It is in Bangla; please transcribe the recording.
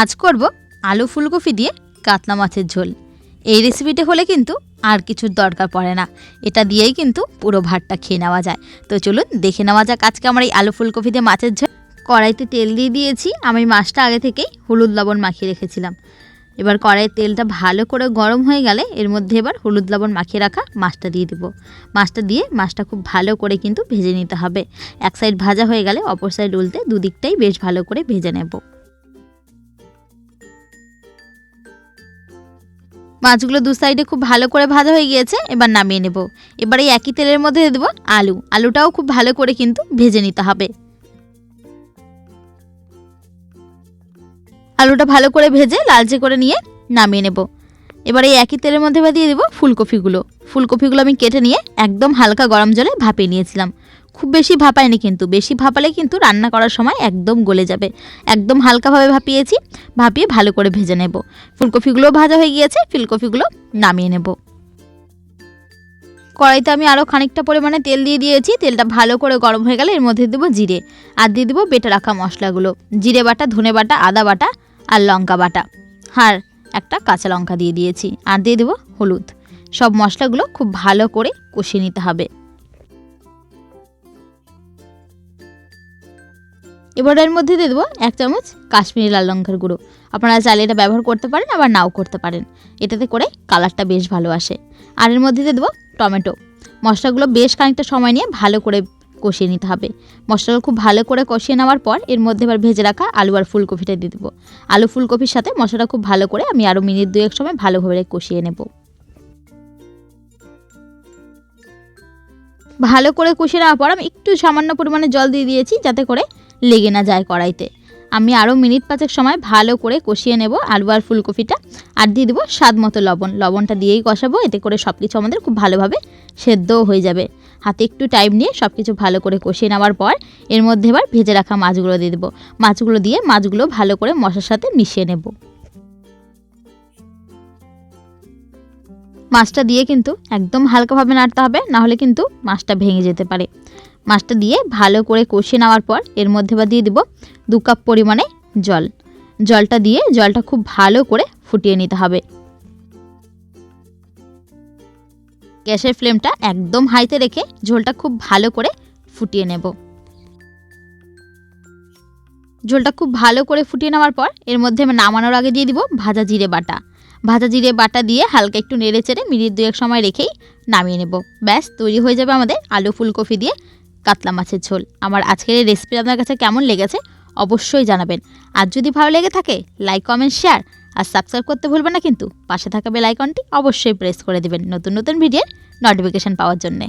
আজ করব আলু ফুলকপি দিয়ে কাতলা মাছের ঝোল। এই রেসিপিটা হলে কিন্তু আর কিছুর দরকার পড়ে না। এটা দিয়েই কিন্তু পুরো ভাতটা খেয়ে নেওয়া যায়। তো চলুন দেখে নেওয়া যাক আজকে আমার এই আলু ফুলকপি দিয়ে মাছের ঝোল। কড়াইতে তেল দিয়ে দিয়েছি। আমি মাছটা আগে থেকেই হলুদ লবণ মাখিয়ে রেখেছিলাম। এবার কড়াইয়ের তেলটা ভালো করে গরম হয়ে গেলে এর মধ্যে এবার হলুদ লবণ মাখিয়ে রাখা মাছটা দিয়ে দেবো। মাছটা দিয়ে মাছটা খুব ভালো করে কিন্তু ভেজে নিতে হবে। এক সাইড ভাজা হয়ে গেলে অপর সাইড উল্টে দুদিকটাই বেশ ভালো করে ভেজে নেব। মাছগুলো দু সাইডে খুব ভালো করে ভাজা হয়ে গিয়েছে, এবার নামিয়ে নেব। এবার এই একই তেলের মধ্যে দিয়ে দেবো আলু। আলুটাও খুব ভালো করে কিন্তু ভেজে নিতে হবে। আলুটা ভালো করে ভেজে লালচে করে নিয়ে নামিয়ে নেব। এবার এই একই তেলের মধ্যে দিয়ে দেবো ফুলকপিগুলো। ফুলকপিগুলো আমি কেটে নিয়ে একদম হালকা গরম জলে ভাপিয়ে নিয়েছিলাম। খুব বেশি ভাপায়নি কিন্তু, বেশি ভাপালে কিন্তু রান্না করার সময় একদম গলে যাবে। একদম হালকাভাবে ভাপিয়েছি, ভাপিয়ে ভালো করে ভেজে নেব। ফুলকপিগুলো ভাজা হয়ে গিয়েছে, ফুলকপিগুলো নামিয়ে নেব। কড়াইতে আমি আরও খানিকটা পরিমাণে তেল দিয়ে দিয়েছি, তেলটা ভালো করে গরম হয়ে গেলে এর মধ্যে দেবো জিরে। আর দিয়ে দেবো বেটে রাখা মশলাগুলো, জিরে বাটা, ধনে বাটা, আদা বাটা আর লঙ্কা বাটা। আর একটা কাঁচা লঙ্কা দিয়ে দিয়েছি। আর দিয়ে দেবো হলুদ। সব মশলাগুলো খুব ভালো করে কষিয়ে নিতে হবে। এবার এর মধ্যে দিয়ে দেবো এক চামচ কাশ্মীরি লাল লঙ্কার গুঁড়ো। আপনারা চাইলে এটা ব্যবহার করতে পারেন, আবার নাও করতে পারেন। এটাতে করে কালারটা বেশ ভালো আসে। আর এর মধ্যে দিয়ে দেবো টমেটো। মশলাগুলো বেশ খানিকটা সময় নিয়ে ভালো করে কষিয়ে নিতে হবে। মশলাগুলো খুব ভালো করে কষিয়ে নেওয়ার পর এর মধ্যে এবার ভেজে রাখা আলু আর ফুলকপিটা দিয়ে দেবো। আলু ফুলকপির সাথে মশলাটা খুব ভালো করে আমি আরও মিনিট দুয়েক সময় ভালোভাবে কষিয়ে নেব। ভালো করে কষিয়ে নেওয়ার পর আমি একটু সামান্য পরিমাণে জল দিয়ে দিয়েছি, যাতে করে লেগে না যায় কড়াইতে। আমি আরও মিনিট পাঁচেক সময় ভালো করে কষিয়ে নেব আলু আর ফুলকপিটা আর দিয়ে দেবো স্বাদ মতো লবণ। লবণটা দিয়েই কষাবো, এতে করে সব কিছু আমাদের খুব ভালোভাবে সেদ্ধও হয়ে যাবে। হাতে একটু টাইম নিয়ে সব কিছু ভালো করে কষিয়ে নেওয়ার পর এর মধ্যে এবার ভেজে রাখা মাছগুলো দিয়ে দেবো। মাছগুলো দিয়ে মাছগুলো ভালো করে মশার সাথে মিশিয়ে নেব। মাছটা দিয়ে কিন্তু একদম হালকাভাবে নাড়তে হবে নাহলে কিন্তু মাছটা ভেঙে যেতে পারে। মাছটা দিয়ে ভালো করে কষিয়ে নেওয়ার পর এর মধ্যে বা দিয়ে দিব দু কাপ পরিমাণে জল। জলটা দিয়ে জলটা খুব ভালো করে ফুটিয়ে নিতে হবে। গ্যাসের ফ্লেমটা একদম হাইতে রেখে ঝোলটা খুব ভালো করে ফুটিয়ে নেব। ঝোলটা খুব ভালো করে ফুটিয়ে নেওয়ার পর এর মধ্যে আমি নামানোর আগে দিয়ে দিব ভাজা জিরে বাটা। ভাজা জিরে বাটা দিয়ে হালকা একটু নেড়ে চেড়ে মিনিট দুয়েক সময় রেখেই নামিয়ে নেব। ব্যাস, তৈরি হয়ে যাবে আমাদের আলু ফুলকপি দিয়ে কাতলা মাছের ঝোল। আমার আজকের এই রেসিপি আপনার কাছে কেমন লেগেছে অবশ্যই জানাবেন। আর যদি ভালো লেগে থাকে লাইক কমেন্ট শেয়ার আর সাবস্ক্রাইব করতে ভুলবেন না কিন্তু। পাশে থাকা বেল আইকনটি অবশ্যই প্রেস করে দেবেন নতুন নতুন ভিডিওর নোটিফিকেশান পাওয়ার জন্যে।